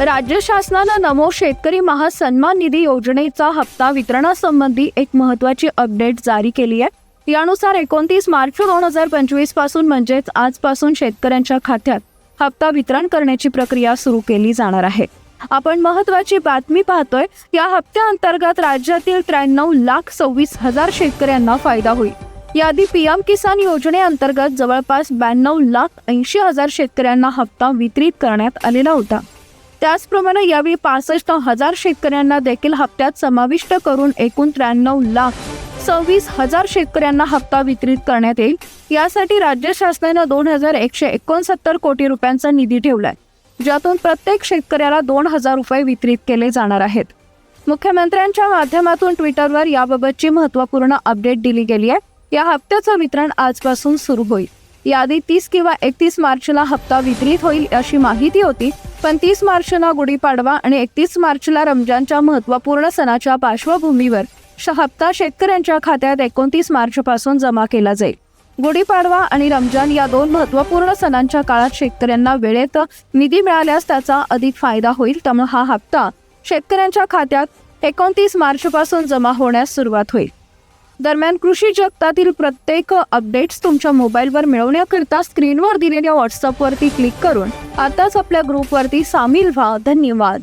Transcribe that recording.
राज्य शासनानं नमो शेतकरी महासन्मान निधी योजनेचा हप्ता वितरणासंबंधी एक महत्वाची अपडेट जारी केली आहे. यानुसार एकोणतीस मार्च दोन हजार पंचवीसपासून म्हणजेच आजपासून शेतकऱ्यांच्या खात्यात हप्ता वितरण करण्याची प्रक्रिया सुरू केली जाणार आहे. आपण महत्वाची बातमी पाहतोय या हप्त्याअंतर्गत राज्यातील त्र्याण्णव लाख सव्वीस हजार शेतकऱ्यांना फायदा होईल. याआधी पीएम किसान योजनेअंतर्गत जवळपास ब्याण्णव लाख ऐंशी हजार शेतकऱ्यांना हप्ता वितरित करण्यात आलेला होता. त्याचप्रमाणे यावेळी पासष्ट हजार शेतकऱ्यांना देखील हप्त्यात समाविष्ट करून एकूण त्र्याण्णव लाख सव्वीस हजार शेतकऱ्यांना हप्ता वितरित करण्यात येईल. यासाठी राज्य शासनानं दोन हजार एकशे एकोणसत्तर कोटी रुपयांचा निधी ठेवलाय ज्यातून प्रत्येक शेतकऱ्याला दोन हजार रुपये वितरित केले जाणार आहेत. मुख्यमंत्र्यांच्या माध्यमातून ट्विटरवर याबाबतची महत्त्वपूर्ण अपडेट दिली गेली आहे. या हप्त्याचं वितरण आजपासून सुरू होईल. याआधी तीस किंवा एकतीस मार्चला हप्ता वितरित होईल अशी माहिती होती. पण तीस मार्चला गुढीपाडवा आणि एकतीस मार्चला रमजानच्या महत्त्वपूर्ण सणाच्या पार्श्वभूमीवर श- हप्ता शेतकऱ्यांच्या खात्यात एकोणतीस मार्चपासून जमा केला जाईल. गुढीपाडवा आणि रमजान या दोन महत्त्वपूर्ण सणांच्या काळात शेतकऱ्यांना वेळेत निधी मिळाल्यास त्याचा अधिक फायदा होईल. त्यामुळे हा हप्ता शेतकऱ्यांच्या खात्यात एकोणतीस मार्चपासून जमा होण्यास सुरुवात होईल. दरम्यान कृषी जगतातील प्रत्येक अपडेट्स तुमच्या मोबाईलवर मिळवण्याकरिता स्क्रीनवर दिलेल्या व्हॉट्सअपवरती क्लिक करून आताच आपल्या ग्रुपवरती सामील व्हा. धन्यवाद.